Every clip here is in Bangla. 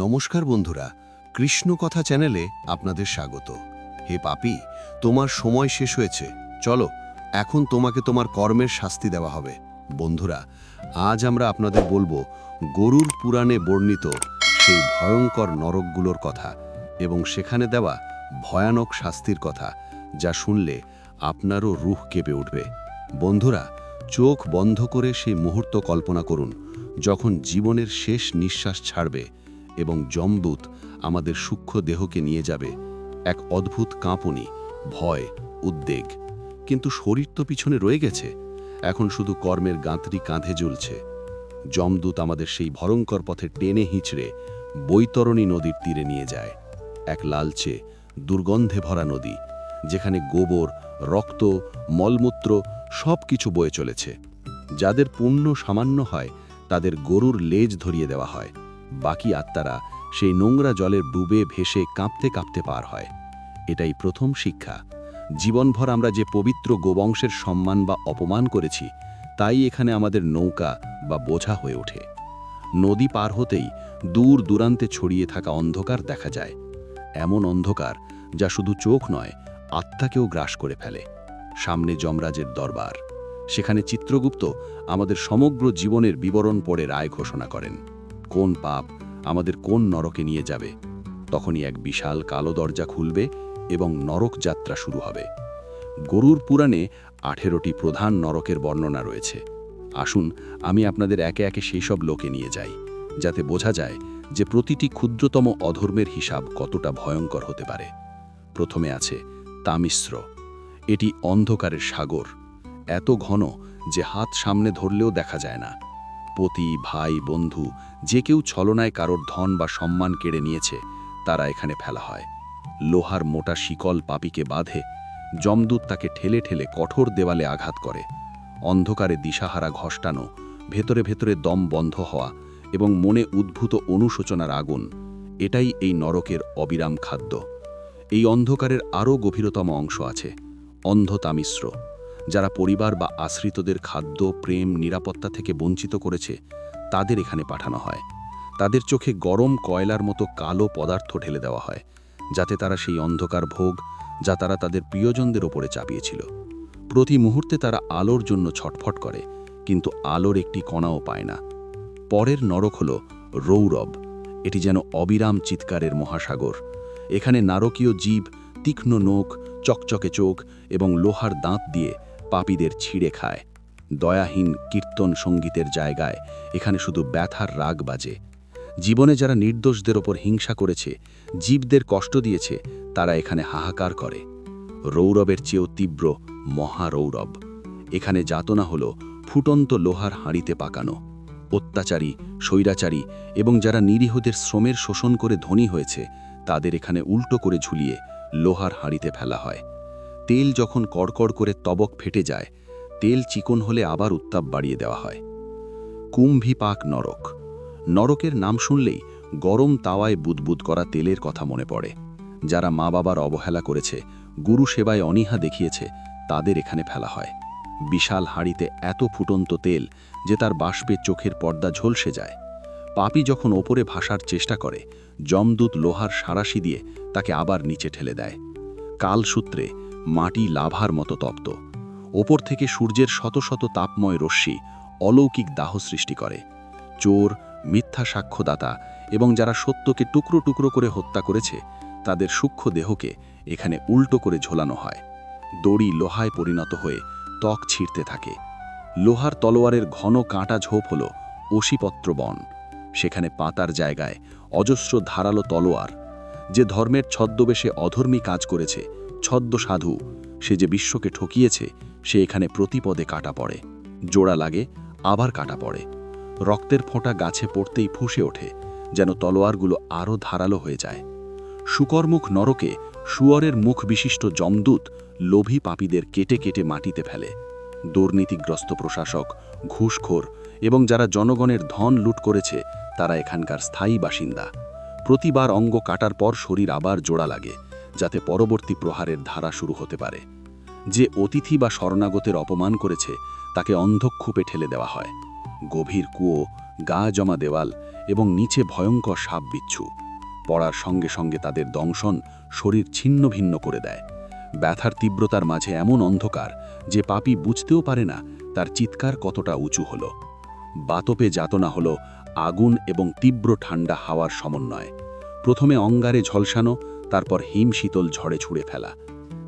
নমস্কার বন্ধুরা, কৃষ্ণ কথা চ্যানেলে আপনাদের স্বাগত। হে পাপি, তোমার সময় শেষ হয়েছে। চলো, এখন তোমাকে তোমার কর্মের শাস্তি দেওয়া হবে। বন্ধুরা, আজ আমরা আপনাদের বলব, গরুর পুরাণে বর্ণিত সেই ভয়ঙ্কর নরকগুলোর কথা এবং সেখানে দেওয়া ভয়ানক শাস্তির কথা, যা শুনলে আপনারও রুহ কেঁপে উঠবে। বন্ধুরা, চোখ বন্ধ করে সেই মুহূর্ত কল্পনা করুন, যখন জীবনের শেষ নিঃশ্বাস ছাড়বে এবং যমদূত আমাদের সূক্ষ্ম দেহকে নিয়ে যাবে। এক অদ্ভুত কাঁপুনি, ভয়, উদ্বেগ। কিন্তু শরীর তো পিছনে রয়ে গেছে। এখন শুধু কর্মের গাঁতরি কাঁধে ঝুলছে যমদূত আমাদের সেই ভয়ঙ্কর পথে টেনে হিঁচড়ে বৈতরণী নদীর তীরে নিয়ে যায়। এক লালচে, দুর্গন্ধে ভরা নদী, যেখানে গোবর, রক্ত, মলমূত্র সব কিছু বয়ে চলেছে। যাদের পুণ্য সামান্য হয়, তাদের গরুর লেজ ধরিয়ে দেওয়া হয়। বাকি আত্মারা সেই নোংরা জলের ডুবে ভেসে কাঁপতে কাঁপতে পার হয়। এটাই প্রথম শিক্ষা। জীবনভর আমরা যে পবিত্র গোবংশের সম্মান বা অপমান করেছি, তাই এখানে আমাদের নৌকা বা বোঝা হয়ে ওঠে। নদী পার হতেই দূর দূরান্তে ছড়িয়ে থাকা অন্ধকার দেখা যায়। এমন অন্ধকার যা শুধু চোখ নয়, আত্মাকেও গ্রাস করে ফেলে। সামনে যমরাজের দরবার। সেখানে চিত্রগুপ্ত আমাদের সমগ্র জীবনের বিবরণ পড়ে রায় ঘোষণা করেন। কোন পাপ আমাদের কোন নরকে নিয়ে যাবে? তখনই এক বিশাল কালো দরজা খুলবে এবং নরক যাত্রা শুরু হবে। গরুর পুরাণে আঠেরোটি প্রধান নরকের বর্ণনা রয়েছে। আসুন, আমি আপনাদের একে একে সেই সব লোকে নিয়ে যাই, যাতে বোঝা যায় যে প্রতিটি ক্ষুদ্রতম অধর্মের হিসাব কতটা ভয়ঙ্কর হতে পারে। প্রথমে আছে তামিশ্র। এটি অন্ধকারের সাগর, এত ঘন যে হাত সামনে ধরলেও দেখা যায় না। পতি, ভাই, বন্ধু, যে কেউ ছলনায় কারোর ধন বা সম্মান কেড়ে নিয়েছে, তারা এখানে ফেলা হয়। লোহার মোটা শিকল পাপিকে বাঁধে, যমদূত তাকে ঠেলে ঠেলে কঠোর দেওয়ালে আঘাত করে। অন্ধকারে দিশাহারা ঘষ্টানো, ভেতরে ভেতরে দম বন্ধ হওয়া এবং মনে উদ্ভূত অনুশোচনার আগুন, এটাই এই নরকের অবিরাম খাদ্য। এই অন্ধকারের আরও গভীরতম অংশ আছে, অন্ধতামিশ্র। যারা পরিবার বা আশ্রিতদের খাদ্য, প্রেম, নিরাপত্তা থেকে বঞ্চিত করেছে, তাদের এখানে পাঠানো হয়। তাদের চোখে গরম কয়লার মতো কালো পদার্থ ঢেলে দেওয়া হয়, যাতে তারা সেই অন্ধকার ভোগ যা তারা তাদের প্রিয়জনদের ওপরে চাপিয়েছিল। প্রতি মুহূর্তে তারা আলোর জন্য ছটফট করে, কিন্তু আলোর একটি কণাও পায় না। পরের নরক হল রৌরব। এটি যেন অবিরাম চিৎকারের মহাসাগর। এখানে নারকীয় জীব, তীক্ষ্ণ নোখ, চকচকে চোখ এবং লোহার দাঁত দিয়ে পাপীদের ছিঁড়ে খায়। দয়াহীন কীর্তন সঙ্গীতের জায়গায় এখানে শুধু ব্যথার রাগ বাজে। জীবনে যারা নির্দোষদের ওপর হিংসা করেছে, জীবদের কষ্ট দিয়েছে, তারা এখানে হাহাকার করে। রৌরবের চেয়েও তীব্র মহারৌরব। এখানে যাতনা হল ফুটন্ত লোহার হাঁড়িতে পাকানো। অত্যাচারী, স্বৈরাচারী এবং যারা নিরীহদের শ্রমের শোষণ করে ধনী হয়েছে, তাদের এখানে উল্টো করে ঝুলিয়ে লোহার হাঁড়িতে ফেলা হয়। তেল যখন কড়কড় করে তবক ফেটে যায়, তেল চিকন হলে আবার উত্তাপ বাড়িয়ে দেওয়া হয়। কুম্ভিপাক নরক। নরকের নাম শুনলেই গরম তাওয়ায় বুদবুদ করা তেলের কথা মনে পড়ে। যারা মা বাবার অবহেলা করেছে, গুরু সেবায় অনীহা দেখিয়েছে, তাদের এখানে ফেলা হয়। বিশাল হাঁড়িতে এত ফুটন্ত তেল যে তার বাষ্পে চোখের পর্দা ঝলসে যায়। পাপি যখন ওপরে ভাসার চেষ্টা করে, যমদূত লোহার সারাশি দিয়ে তাকে আবার নিচে ঠেলে দেয়। কালসূত্রে মাটি লাভার মতো তপ্ত। ওপর থেকে সূর্যের শত শত তাপময় রশ্মি অলৌকিক দাহ সৃষ্টি করে। চোর, মিথ্যা সাক্ষ্যদাতা এবং যারা সত্যকে টুকরো টুকরো করে হত্যা করেছে, তাদের সূক্ষ্ম দেহকে এখানে উল্টো করে ঝোলানো হয়। দড়ি লোহায় পরিণত হয়ে ত্বক ছিঁড়তে থাকে। লোহার তলোয়ারের ঘন কাঁটা ঝোপ হল অশিপত্র বন। সেখানে পাতার জায়গায় অজস্র ধারালো তলোয়ার, যে ধর্মের ছদ্মবেশে অধর্মী কাজ করেছে ছদ্ম সাধু। সে যে বিশ্বকে ঠকিয়েছে, সে এখানে প্রতিপদে কাটা পড়ে। জোড়া লাগে, আবার কাটা পড়ে। রক্তের ফোঁটা গাছে পড়তেই ফুসে ওঠে, যেন তলোয়ারগুলো আরও ধারালো হয়ে যায়। শুকরমুখ নরকে শুয়রের মুখ বিশিষ্ট যমদূত লোভী পাপীদের কেটে কেটে মাটিতে ফেলে। দুর্নীতিগ্রস্ত প্রশাসক, ঘুষখোর এবং যারা জনগণের ধন লুট করেছে, তারা এখানকার স্থায়ী বাসিন্দা। প্রতিবার অঙ্গ কাটার পর শরীর আবার জোড়া লাগে। যাতে পরবর্তী প্রহারের ধারা শুরু হতে পারে। যে অতিথি বা শরণাগতের অপমান করেছে, তাকে অন্ধক্ষূপে ঠেলে দেওয়া হয়। গভীর কুয়ো, গা জমা দেওয়াল এবং নিচে ভয়ঙ্কর সাপ বিচ্ছু। পড়ার সঙ্গে সঙ্গে তাদের দংশন শরীর ছিন্ন ভিন্ন করে দেয়। ব্যথার তীব্রতার মাঝে এমন অন্ধকার যে পাপি বুঝতেও পারে না তার চিৎকার কতটা উঁচু হল। বাতপে যাতনা হল আগুন এবং তীব্র ঠান্ডা হাওয়ার সমন্বয়। প্রথমে অঙ্গারে ঝলসানো তারপর হিম শীতল ঝড়ে ছুঁড়ে ফেলা।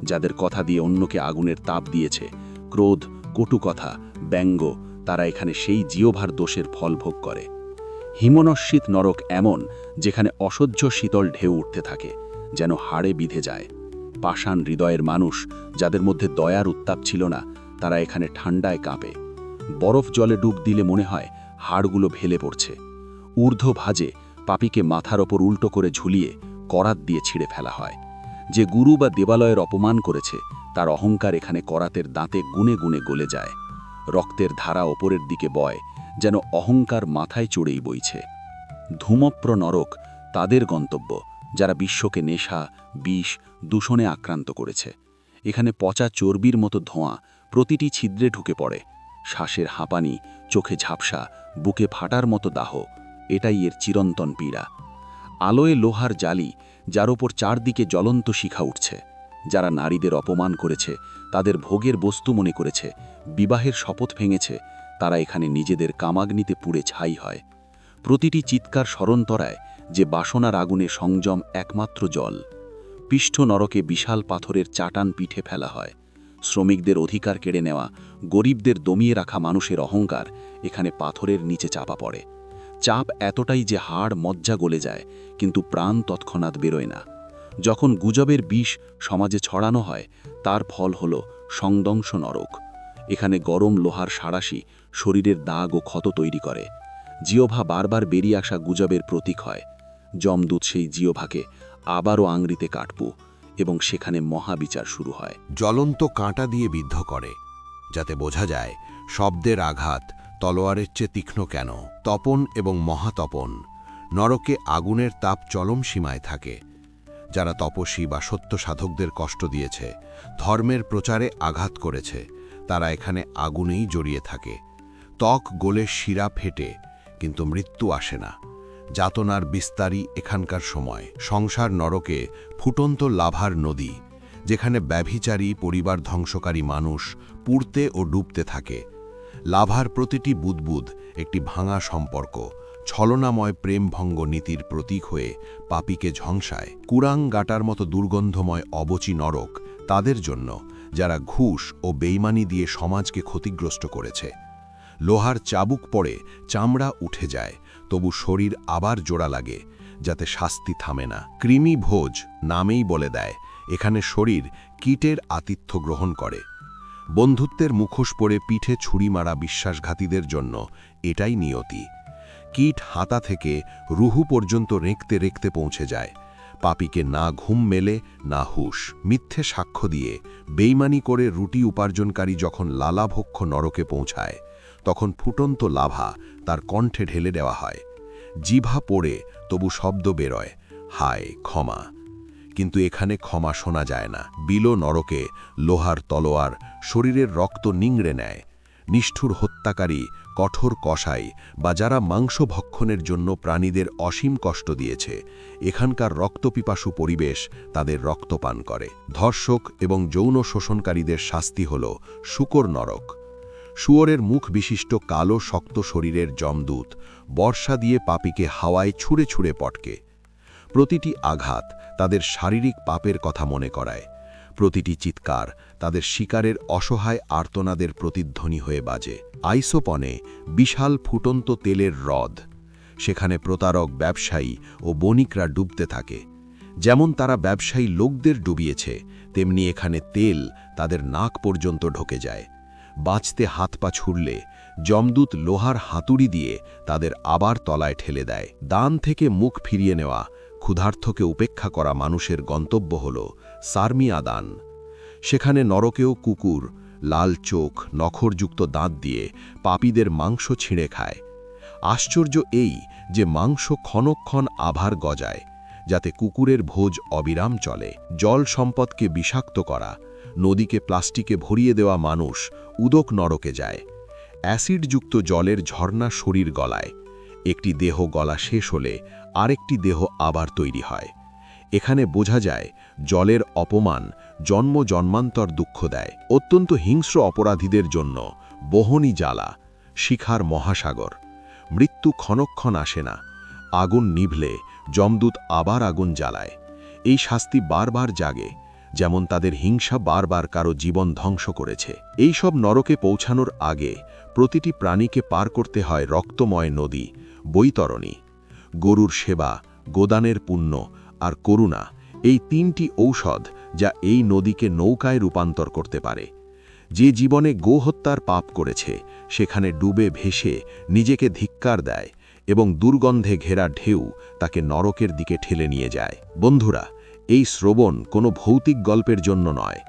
যাদের কথা দিয়ে অন্যকে আগুনের তাপ দিয়েছে, ক্রোধ, কটু কথা, ব্যঙ্গ, তারা এখানে সেই জিওভার দোষের ফল ভোগ করে। হিমনস্মিত নরক এমন, যেখানে অসহ্য শীতল ঢেউ উঠতে থাকে, যেন হাড়ে বিধে যায়। পাষাণ হৃদয়ের মানুষ, যাদের মধ্যে দয়ার উত্তাপ ছিল না, তারা এখানে ঠান্ডায় কাঁপে। বরফ জলে ডুব দিলে মনে হয় হাড়গুলো ভেলে পড়ছে। ঊর্ধ্ব ভাজে পাপিকে মাথার ওপর উল্টো করে ঝুলিয়ে করাত দিয়ে ছিঁড়ে ফেলা হয়। যে গুরু বা দেবালয়ের অপমান করেছে, তার অহংকার এখানে করাতের দাঁতে গুনে গুনে গলে যায়। রক্তের ধারা ওপরের দিকে বয়, যেন অহংকার মাথায় চড়েই বইছে। ধূমপ্র নরক, তাদের গন্তব্য, যারা বিশ্বকে নেশা, বিষ, দূষণে আক্রান্ত করেছে। এখানে পচা চর্বির মতো ধোঁয়া, প্রতিটি ছিদ্রে ঢুকে পড়ে। শ্বাসের হাঁপানি, চোখে ঝাপসা, বুকে ফাটার মতো দাহ, এটাই এর চিরন্তন পীড়া। আলোয় লোহার জালি, যার ওপর চারদিকে জ্বলন্ত শিখা উঠছে। যারা নারীদের অপমান করেছে, তাদের ভোগের বস্তু মনে করেছে, বিবাহের শপথ ভেঙেছে, তারা এখানে নিজেদের কামাগ্নিতে পুড়ে ছাই হয়। প্রতিটি চিৎকার স্মরণতরায় যে বাসনার আগুনে সংযম একমাত্র জল। পিষ্ঠ নরকে বিশাল পাথরের চাটান পিঠে ফেলা হয়। শ্রমিকদের অধিকার কেড়ে নেওয়া, গরিবদের দমিয়ে রাখা মানুষের অহংকার এখানে পাথরের নিচে চাপা পড়ে। চাপ এতটাই যে হাড় মজ্জা গলে যায়, কিন্তু প্রাণ তৎক্ষণাৎ বেরোয় না। যখন গুজবের বিষ সমাজে ছড়ানো হয়, তার ফল হল সংদংশ নরক। এখানে গরম লোহার সাড়াশি শরীরের দাগ ও ক্ষত তৈরি করে। জিওভা বারবার বেরিয়ে আসা গুজবের প্রতীক হয়। যমদূত সেই জিওভাকে আবারও আংরিতে কাটপু এবং সেখানে মহাবিচার শুরু হয়। জ্বলন্ত কাঁটা দিয়ে বিদ্ধ করে, যাতে বোঝা যায় শব্দের আঘাত তলোয়ারের চেয়ে তীক্ষ্ণ কেন? তপন এবং মহাতপন নরকে আগুনের তাপ চলম সীমায় থাকে। যারা তপস্বী বা সত্য সাধকদের কষ্ট দিয়েছে, ধর্মের প্রচারে আঘাত করেছে, তারা এখানে আগুনেই জড়িয়ে থাকে। ত্বক গোলে শিরা ফেটে, কিন্তু মৃত্যু আসে না। যাতনার বিস্তারই এখানকার সময়। সংসার নরকে ফুটন্ত লাভার নদী, যেখানে ব্যভিচারী, পরিবার ধ্বংসকারী মানুষ পুড়তে ও ডুবতে থাকে। লাভার প্রতিটি বুদবুদ একটি ভাঙা সম্পর্ক, ছলনাময় প্রেমভঙ্গ নীতির প্রতীক হয়ে পাপিকে ঝংসায় কুরাং গাটার মতো দুর্গন্ধময় অবচি নরক তাদের জন্য, যারা ঘুষ ও বেইমানি দিয়ে সমাজকে ক্ষতিগ্রস্ত করেছে। লোহার চাবুক পড়ে চামড়া উঠে যায়, তবু শরীর আবার জোড়া লাগে, যাতে শাস্তি থামে না। কৃমি ভোজ নামেই বলে দেয়, এখানে শরীর কীটের আতিথ্য গ্রহণ করে। বন্ধুত্বের মুখোশ পরে পিঠে ছুরি মারা বিশ্বাসঘাতীদের জন্য এটাই নিয়তি। কীট হাতা থেকে রুহু পর্যন্ত রেঁকতে রেঁকতে পৌঁছে যায়। পাপিকে না ঘুম মেলে, না হুশ। মিথ্যে সাক্ষ্য দিয়ে বেইমানি করে রুটি উপার্জনকারী যখন লালাভক্ষ নরকে পৌঁছায়, তখন ফুটন্ত লাভা তার কণ্ঠে ঢেলে দেওয়া হয়। জিভা পড়ে তবু শব্দ বেরোয়। হায়, ক্ষমা। কিন্তু এখানে ক্ষমা শোনা যায় না। বিলো নরকে লোহার তলোয়ার, শরীরের রক্ত নিংড়ে নেয়। নিষ্ঠুর হত্যাকারী, কঠোর কষাই বা যারা মাংস ভক্ষণের জন্য প্রাণীদের অসীম কষ্ট দিয়েছে, এখানকার রক্তপিপাসু পরিবেশ তাদের রক্তপান করে। ধর্ষক এবং যৌন শোষণকারীদের শাস্তি হল শুকর নরক। শুয়োরের মুখ বিশিষ্ট কালো শক্ত শরীরের জমদূত বর্ষা দিয়ে পাপিকে হাওয়ায় ছুঁড়ে ছুঁড়ে পটকে। প্রতিটি আঘাত তাদের শারীরিক পাপের কথা মনে করায়। প্রতিটি চিৎকার তাদের শিকারের অসহায় আর্তনাদের প্রতিধ্বনি হয়ে বাজে। আইসোপনে বিশাল ফুটন্ত তেলের হ্রদ। সেখানে প্রতারক ব্যবসায়ী ও বণিকরা ডুবতে থাকে। যেমন তারা ব্যবসায়ী লোকদের ডুবিয়েছে, তেমনি এখানে তেল তাদের নাক পর্যন্ত ঢোকে যায়। বাঁচতে হাত পা ছুড়লে যমদূত লোহার হাতুড়ি দিয়ে তাদের আবার তলায় ঠেলে দেয়। দান থেকে মুখ ফিরিয়ে নেওয়া ক্ষুধার্থকে উপেক্ষা করা মানুষের গন্তব্য হল সার্মিয়া দান সেখানে নরকেও কুকুর, লাল চোখ, নখরযুক্ত দাঁত দিয়ে পাপীদের মাংস ছিঁড়ে খায়। আশ্চর্য এই যে মাংস ক্ষণক্ষণ আভার গজায়, যাতে কুকুরের ভোজ অবিরাম চলে। জল সম্পদকে বিষাক্ত করা, নদীকে প্লাস্টিকে ভরিয়ে দেওয়া মানুষ উদক নরকে যায়। অ্যাসিডযুক্ত জলের ঝর্ণা শরীর গলায়। একটি দেহ গলা শেষ হলে আরেকটি দেহ আবার তৈরি হয়। এখানে বোঝা যায়, জলের অপমান জন্ম জন্মান্তর দুঃখ দেয়। অত্যন্ত হিংস্র অপরাধীদের জন্য বহনী জ্বালা, শিখার মহাসাগর। মৃত্যু ক্ষণক্ষণ আসে না, আগুন নিভলে যমদূত আবার আগুন জ্বালায়। এই শাস্তি বারবার জাগে, যেমন তাদের হিংসা বারবার কারও জীবন ধ্বংস করেছে। এই সব নরকে পৌঁছানোর আগে প্রতিটি প্রাণীকে পার করতে হয় রক্তময় নদী বৈতরণী। গরুর সেবা, গোদানের পুণ্য আর করুণা এই তিনটি ঔষধ যা এই নদীকে নৌকায় রূপান্তর করতে পারে। যে জীবনে গোহত্যার পাপ করেছে, সেখানে ডুবে ভেসে নিজেকে ধিক্কার দেয় এবং দুর্গন্ধে ঘেরা ঢেউ তাকে নরকের দিকে ঠেলে নিয়ে যায়। বন্ধুরা, এই শ্রবণ কোনো ভৌতিক গল্পের জন্য নয়।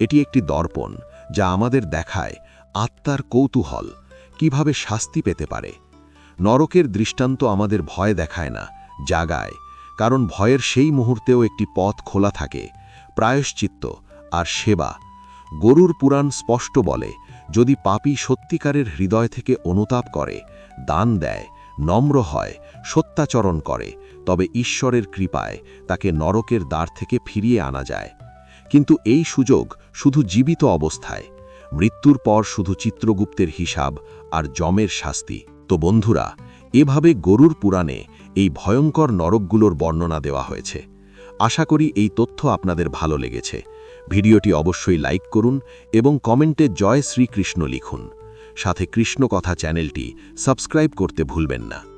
এটি একটি দর্পণ যা আমাদের দেখায় আত্মার কৌতূহল, কীভাবে শাস্তি পেতে পারে। নরকের দৃষ্টান্ত আমাদের ভয় দেখায় না, জাগায়, কারণ ভয়ের সেই মুহূর্তেও একটি পথ খোলা থাকে, প্রায়শ্চিত্ত আর সেবা। গরুর পুরাণ স্পষ্ট বলে, যদি পাপী সত্যিকারের হৃদয় থেকে অনুতাপ করে, দান দেয়, নম্র হয়, সত্যাচরণ করে, তবে ঈশ্বরের কৃপায় তাকে নরকের দ্বার থেকে ফিরিয়ে আনা যায়। কিন্তু এই সুযোগ শুধু জীবিত অবস্থায়, মৃত্যুর পর শুধু চিত্রগুপ্তের হিসাব আর জমের শাস্তি। তো বন্ধুরা এভাবে গরুর পুরাণে এই ভয়ঙ্কর নরকগুলোর বর্ণনা দেওয়া হয়েছে। আশা করি এই তথ্য আপনাদের ভালো লেগেছে। ভিডিওটি অবশ্যই লাইক করুন এবং কমেন্টে জয় শ্রীকৃষ্ণ লিখুন। সাথে কৃষ্ণ কথা চ্যানেলটি সাবস্ক্রাইব করতে ভুলবেন না।